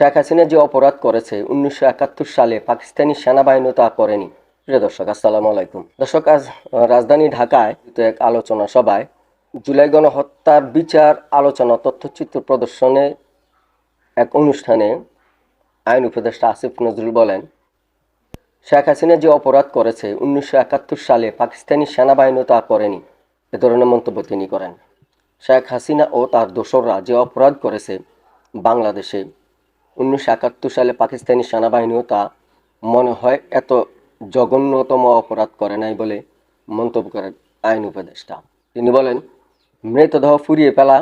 শেখ হাসিনা যে অপরাধ করেছে, উনিশশো একাত্তর সালে পাকিস্তানি সেনাবাহিনী তা করেনি। প্রিয় দর্শক, আসসালামু আলাইকুম। দর্শক, আজ রাজধানী ঢাকায় এক আলোচনা সভায় জুলাই গণহত্যার বিচার, আলোচনা, তথ্যচিত্র প্রদর্শনে এক অনুষ্ঠানে আইন উপদেষ্টা আসিফ নজরুল বলেন, শেখ হাসিনা যে অপরাধ করেছে, উনিশশো একাত্তর সালে পাকিস্তানি সেনাবাহিনী তা করেনি। এ ধরনের মন্তব্য তিনি করেন। শেখ হাসিনা ও তার দোসররা যে অপরাধ করেছে, বাংলাদেশে উনিশশো একাত্তর সালে পাকিস্তানি সেনাবাহিনীও তা মনে হয় এত জঘন্যতম অপরাধ করে নাই বলে মন্তব্য করেন আইন উপদেষ্টা। তিনি বলেন, মৃতদেহ ফুরিয়ে ফেলা,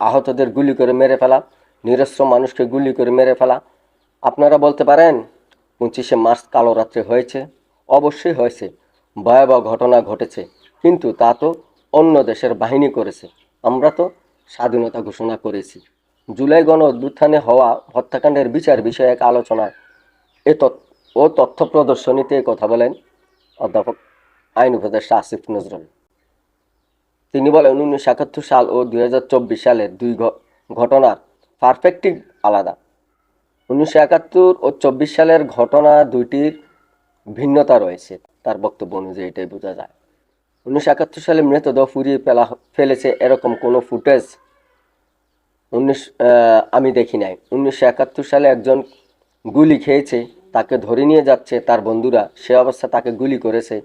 আহতদের গুলি করে মেরে ফেলা, নিরস্ত্র মানুষকে গুলি করে মেরে ফেলা, আপনারা বলতে পারেন পঁচিশে মার্চ কালো রাত্রে হয়েছে, অবশ্যই হয়েছে, ভয়াবহ ঘটনা ঘটেছে, কিন্তু তা তো অন্য দেশের বাহিনী করেছে, আমরা তো স্বাধীনতা ঘোষণা করেছি। জুলাই গণ অভ্যুত্থানে হওয়া হত্যাকাণ্ডের বিচার বিষয়ে এক আলোচনায় এ ও তথ্য প্রদর্শনীতে কথা বলেন অধ্যাপক আইন উপদেষ্টা আসিফ নজরুল। তিনি বলেন, উনিশশো একাত্তর সাল ও দুই হাজার চব্বিশ সালের দুই ঘটনার পারফেক্টিভ আলাদা। উনিশশো একাত্তর ও চব্বিশ সালের ঘটনা দুইটির ভিন্নতা রয়েছে। তার বক্তব্য অনুযায়ী এটাই বোঝা যায়। উনিশশো একাত্তর সালে মৃতদেহ ফুরিয়ে ফেলা ফেলেছে এরকম কোনো ফুটেজ উনিশ আমি দেখি নাই। উনিশশো একাত্তর সালে একজন গুলি খেয়েছে, তাকে ধরে নিয়ে যাচ্ছে তার বন্ধুরা। সে অবস্থা তাকে গুলি করেছে।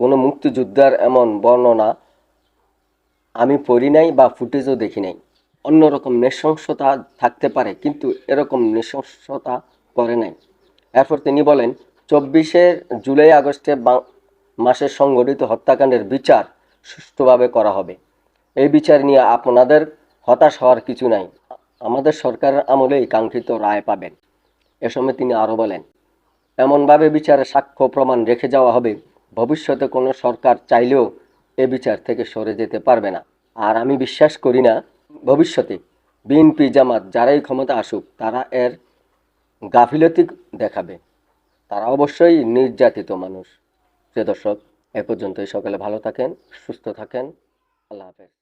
কোনো মুক্তিযোদ্ধার এমন বর্ণনা আমি পড়ি নাই বা ফুটেজও দেখি নাই। অন্যরকম নৃশংসতা থাকতে পারে, কিন্তু এরকম নৃশংসতা করে নাই। এরপর তিনি বলেন, চব্বিশে জুলাই আগস্টে মাসে সংগঠিত হত্যাকাণ্ডের বিচার সুষ্ঠুভাবে করা হবে। এই বিচার নিয়ে আপনাদের হতাশ হওয়ার কিছু নাই। আমাদের সরকারের আমলেই কাঙ্ক্ষিত রায় পাবেন। এ সময় তিনি আরও বলেন, এমনভাবে বিচারে সাক্ষ্য প্রমাণ রেখে যাওয়া হবে, ভবিষ্যতে কোনো সরকার চাইলেও এ বিচার থেকে সরে যেতে পারবে না। আর আমি বিশ্বাস করি না, ভবিষ্যতে বিএনপি, জামাত যারাই ক্ষমতা আসুক, তারা এর গাফিলতি দেখাবে। তারা অবশ্যই নির্যাতিত মানুষ। প্রিয় দর্শক, এ পর্যন্তই। সকালে ভালো থাকেন, সুস্থ থাকেন। আল্লাহ হাফেজ।